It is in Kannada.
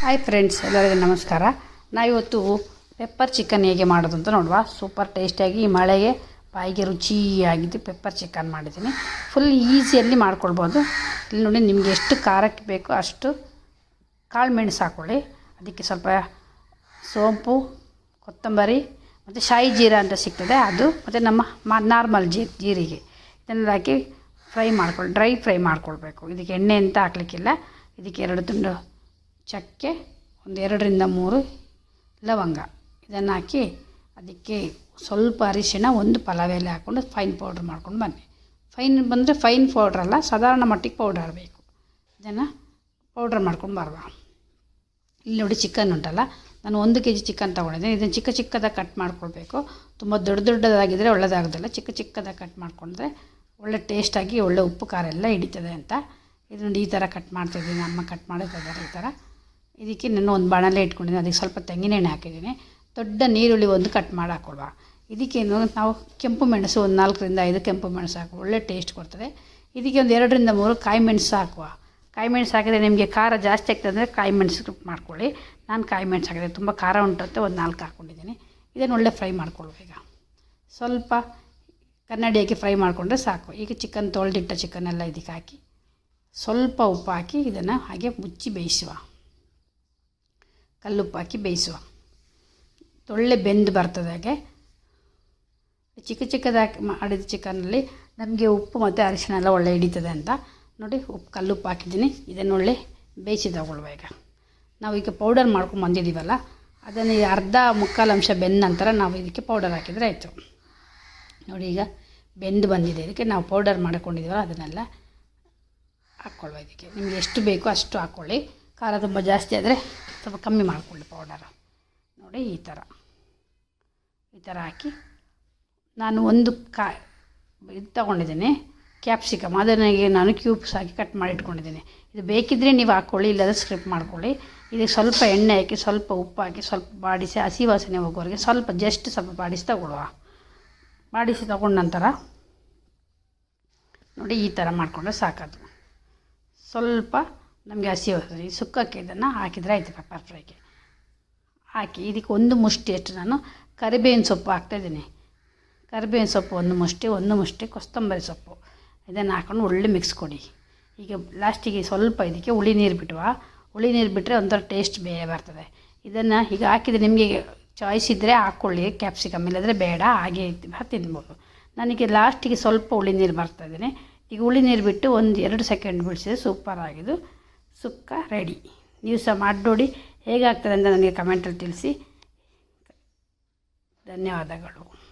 ಹಾಯ್ ಫ್ರೆಂಡ್ಸ್ ಎಲ್ಲರಿಗೂ ನಮಸ್ಕಾರ. ನಾವಿವತ್ತು ಪೆಪ್ಪರ್ ಚಿಕನ್ ಹೇಗೆ ಮಾಡೋದು ಅಂತ ನೋಡುವ. ಸೂಪರ್ ಟೇಸ್ಟಿಯಾಗಿ ಮಳೆಗೆ ಬಾಯಿಗೆ ರುಚಿಯಾಗಿದ್ದು ಪೆಪ್ಪರ್ ಚಿಕನ್ ಮಾಡಿದ್ದೀನಿ. ಫುಲ್ ಈಸಿಯಲ್ಲಿ ಮಾಡ್ಕೊಳ್ಬೋದು. ಇಲ್ಲಿ ನೋಡಿ ನಿಮಗೆ ಎಷ್ಟು ಖಾರಕ್ಕೆ ಬೇಕೋ ಅಷ್ಟು ಕಾಳು ಮೆಣಸು ಹಾಕ್ಕೊಳ್ಳಿ ಅದಕ್ಕೆ ಸ್ವಲ್ಪ ಸೋಂಪು, ಕೊತ್ತಂಬರಿ ಮತ್ತು ಶಾಯಿ ಜೀರಾ ಅಂತ ಸಿಗ್ತದೆ. ಅದು ಮತ್ತು ನಮ್ಮ ಮಾ ನಾರ್ಮಲ್ ಜೀ, ಜೀರಿಗೆ. ಇದನ್ನೆಲ್ಲ ಹಾಕಿ ಫ್ರೈ ಮಾಡ್ಕೊಳ್ಳಿ ಡ್ರೈ ಫ್ರೈ ಮಾಡ್ಕೊಳ್ಬೇಕು. ಇದಕ್ಕೆ ಎಣ್ಣೆ ಅಂತ ಹಾಕ್ಲಿಕ್ಕಿಲ್ಲ. ಇದಕ್ಕೆ ಎರಡು ತುಂಡು ಚಕ್ಕೆ, ಒಂದು ಎರಡರಿಂದ ಮೂರು ಲವಂಗ. ಇದನ್ನು ಹಾಕಿ ಅದಕ್ಕೆ ಸ್ವಲ್ಪ ಅರಿಶಿಣ, ಒಂದು ಪಲಾವ್ ಎಲೆ ಹಾಕ್ಕೊಂಡು ಫೈನ್ ಪೌಡ್ರ್ ಮಾಡ್ಕೊಂಡು ಬನ್ನಿ. ಫೈನ್ ಬಂದರೆ ಫೈನ್ ಪೌಡ್ರ್ ಅಲ್ಲ, ಸಾಧಾರಣ ಮಟ್ಟಿಗೆ ಪೌಡರ್ ಆಗಬೇಕು ಇದನ್ನು ಪೌಡ್ರ್ ಮಾಡ್ಕೊಂಡು ಬರುವ. ಇಲ್ಲಿ ನೋಡಿ ಚಿಕನ್ ಉಂಟಲ್ಲ, ನಾನು ಒಂದು ಕೆ ಜಿ ಚಿಕನ್ ತೊಗೊಂಡಿದ್ದೆ ಇದನ್ನು ಚಿಕ್ಕ ಚಿಕ್ಕದಾಗಿ ಕಟ್ ಮಾಡ್ಕೊಳ್ಬೇಕು. ತುಂಬ ದೊಡ್ಡ ದೊಡ್ಡದಾಗಿದ್ದರೆ ಒಳ್ಳೆಯದಾಗೋದಿಲ್ಲ ಚಿಕ್ಕ ಚಿಕ್ಕದಾಗಿ ಕಟ್ ಮಾಡ್ಕೊಂಡ್ರೆ ಒಳ್ಳೆ ಟೇಸ್ಟಾಗಿ ಒಳ್ಳೆ ಉಪ್ಪು, ಖಾರ ಎಲ್ಲ ಹಿಡಿತದೆ ಅಂತ. ಇದು ನೋಡಿ ಈ ಥರ ಕಟ್ ಮಾಡ್ತಾಯಿದ್ದೀನಿ ಅಮ್ಮ ಕಟ್ ಮಾಡಿದ್ದಾರೆ ಈ ಥರ ಇದಕ್ಕೆ ನಾನು ಒಂದು ಬಾಣಲೆ ಇಟ್ಕೊಂಡಿದ್ದೀನಿ. ಅದಕ್ಕೆ ಸ್ವಲ್ಪ ತೆಂಗಿನೆಣ್ಣೆ ಹಾಕಿದ್ದೀನಿ. ದೊಡ್ಡ ನೀರುಳ್ಳಿ ಒಂದು ಕಟ್ ಮಾಡಿ ಹಾಕ್ಕೊಳ್ವಾ ಇದಕ್ಕೇನು ನಾವು ಕೆಂಪು ಮೆಣಸು ಒಂದು ನಾಲ್ಕರಿಂದ ಐದು ಕೆಂಪು ಮೆಣಸು ಹಾಕುವ. ಒಳ್ಳೆ ಟೇಸ್ಟ್ ಕೊಡ್ತದೆ. ಇದಕ್ಕೆ ಒಂದು ಎರಡರಿಂದ ಮೂರು ಕಾಯಿ ಮೆಣಸು ಹಾಕುವ. ಕಾಯಿ ಮೆಣಸು ಹಾಕಿದರೆ ನಿಮಗೆ ಖಾರ ಜಾಸ್ತಿ ಆಗ್ತದೆ ಅಂದರೆ ಕಾಯಿ ಮೆಣಸು ಮಾಡ್ಕೊಳ್ಳಿ. ನಾನು ಕಾಯಿ ಮೆಣಸು ಹಾಕಿದೆ ತುಂಬ ಖಾರ ಉಂಟಂತೆ, ಒಂದು ನಾಲ್ಕು ಹಾಕ್ಕೊಂಡಿದ್ದೀನಿ ಇದನ್ನು ಒಳ್ಳೆ ಫ್ರೈ ಮಾಡ್ಕೊಳ್ಬೇಕು ಈಗ. ಸ್ವಲ್ಪ ಕನ್ನಡಿ ಹಾಕಿ ಫ್ರೈ ಮಾಡಿಕೊಂಡ್ರೆ ಸಾಕು. ಈಗ ಚಿಕನ್ ತೊಳೆದಿಟ್ಟ ಚಿಕನ್ ಎಲ್ಲ ಇದಕ್ಕೆ ಹಾಕಿ ಸ್ವಲ್ಪ ಉಪ್ಪು ಹಾಕಿ ಇದನ್ನು ಹಾಗೆ ಮುಚ್ಚಿ ಬೇಯಿಸುವ. ಕಲ್ಲುಪ್ಪು ಹಾಕಿ ಬೇಯಿಸುವ. ತೊಳ್ಳೆ ಬೆಂದು ಬರ್ತದೆ ಹಾಗೆ. ಚಿಕ್ಕ ಚಿಕ್ಕದಾಗಿ ಮಾಡಿದ ಚಿಕನಲ್ಲಿ ನಮಗೆ ಉಪ್ಪು ಮತ್ತು ಅರಿಶಿಣ ಎಲ್ಲ ಒಳ್ಳೆ ಹಿಡಿತದೆ ಅಂತ. ನೋಡಿ, ಉಪ್ಪು ಕಲ್ಲುಪ್ಪು ಹಾಕಿದ್ದೀನಿ. ಇದನ್ನು ಒಳ್ಳೆ ಬೇಯಿಸಿ ತಗೊಳ್ಳುವ ಈಗ. ನಾವು ಈಗ ಪೌಡರ್ ಮಾಡ್ಕೊಂಡು ಬಂದಿದ್ದೀವಲ್ಲ, ಅದನ್ನು ಅರ್ಧ ಮುಕ್ಕಾಲು ಅಂಶ ಬೆಂದ ನಂತರ ನಾವು ಇದಕ್ಕೆ ಪೌಡರ್ ಹಾಕಿದರೆ ಆಯಿತು. ನೋಡಿ, ಈಗ ಬೆಂದು ಬಂದಿದೆ. ಇದಕ್ಕೆ ನಾವು ಪೌಡರ್ ಮಾಡ್ಕೊಂಡಿದ್ದೀವಲ್ಲ, ಅದನ್ನೆಲ್ಲ ಹಾಕ್ಕೊಳ್ಳುವ ಇದಕ್ಕೆ. ನಿಮಗೆ ಎಷ್ಟು ಬೇಕೋ ಅಷ್ಟು ಹಾಕ್ಕೊಳ್ಳಿ. ಖಾರ ತುಂಬ ಜಾಸ್ತಿ ಆದರೆ ಸ್ವಲ್ಪ ಕಮ್ಮಿ ಮಾಡಿಕೊಳ್ಳಿ ಪೌಡರ್ ನೋಡಿ ಈ ಥರ ಈ ಥರ ಹಾಕಿ ನಾನು ಒಂದು ಕಾ, ಇದು ತೊಗೊಂಡಿದ್ದೀನಿ ಕ್ಯಾಪ್ಸಿಕಮ್ ಅದನ್ನಾಗಿ ನಾನು ಕ್ಯೂಬ್ಸ್ ಹಾಕಿ ಕಟ್ ಮಾಡಿ ಇಟ್ಕೊಂಡಿದ್ದೀನಿ. ಇದು ಬೇಕಿದ್ದರೆ ನೀವು ಹಾಕ್ಕೊಳ್ಳಿ ಇಲ್ಲಾಂದರೆ ಸ್ಕ್ರಿಪ್ ಮಾಡ್ಕೊಳ್ಳಿ. ಇದಕ್ಕೆ ಸ್ವಲ್ಪ ಎಣ್ಣೆ ಹಾಕಿ, ಸ್ವಲ್ಪ ಉಪ್ಪು ಹಾಕಿ, ಸ್ವಲ್ಪ ಬಾಡಿಸಿ, ಹಸಿ ವಾಸನೆ ಹೋಗೋರಿಗೆ ಸ್ವಲ್ಪ ಜಸ್ಟ್ ಸ್ವಲ್ಪ ಬಾಡಿಸಿ ತಗೊಳ್ಳುವ. ಬಾಡಿಸಿ ತಗೊಂಡ ನಂತರ ನೋಡಿ ಈ ಥರ ಮಾಡಿಕೊಂಡ್ರೆ ಸಾಕದು ಸ್ವಲ್ಪ ನಮಗೆ ಹಸಿ ಈ ಸುಕ್ಕಕ್ಕೆ ಇದನ್ನು ಹಾಕಿದರೆ ಆಯಿತು ಪೆಪ್ಪರ್ ಫ್ರೈಗೆ. ಹಾಕಿ ಇದಕ್ಕೆ ಒಂದು ಮುಷ್ಟಿಯಷ್ಟು ನಾನು ಕರಿಬೇವಿನ ಸೊಪ್ಪು ಹಾಕ್ತಾಯಿದ್ದೀನಿ ಕರಿಬೇವಿನ ಸೊಪ್ಪು ಒಂದು ಮುಷ್ಟಿ ಒಂದು ಮುಷ್ಟಿ ಕೊತ್ತಂಬರಿ ಸೊಪ್ಪು. ಇದನ್ನು ಹಾಕೊಂಡು ಒಳ್ಳೆ ಮಿಕ್ಸ್ ಕೊಡಿ. ಈಗ ಲಾಸ್ಟಿಗೆ ಸ್ವಲ್ಪ ಇದಕ್ಕೆ ಹುಳಿ ನೀರು ಬಿಟ್ಟುವ ಹುಳಿ ನೀರು ಬಿಟ್ಟರೆ ಒಂಥರ ಟೇಸ್ಟ್ ಬೇರೆ ಬರ್ತದೆ. ಇದನ್ನು ಈಗ ಹಾಕಿದರೆ ನಿಮಗೆ ಚಾಯ್ಸ್ ಇದ್ದರೆ ಹಾಕ್ಕೊಳ್ಳಿ ಕ್ಯಾಪ್ಸಿಕಮ್ ಇಲ್ಲದ್ರೆ ಬೇಡ, ಹಾಗೆ ತಿನ್ಬೋದು. ನನಗೆ ಲಾಸ್ಟಿಗೆ ಸ್ವಲ್ಪ ಹುಳಿ ನೀರು ಬರ್ತಾಯಿದ್ದೀನಿ ಈಗ ಹುಳಿ ನೀರು ಬಿಟ್ಟು ಒಂದು ಎರಡು ಸೆಕೆಂಡ್ ಬಿಡಿಸಿದ್ರೆ ಸೂಪರ್ ಆಗಿದ್ದು. ಸುಕ್ಕ ರೆಡಿ. ನೀವು ಸಹ ಮಾಡಿ ಹೇಗಾಗ್ತದೆ ಅಂತ ನನಗೆ ಕಮೆಂಟಲ್ಲಿ ತಿಳಿಸಿ. ಧನ್ಯವಾದಗಳು.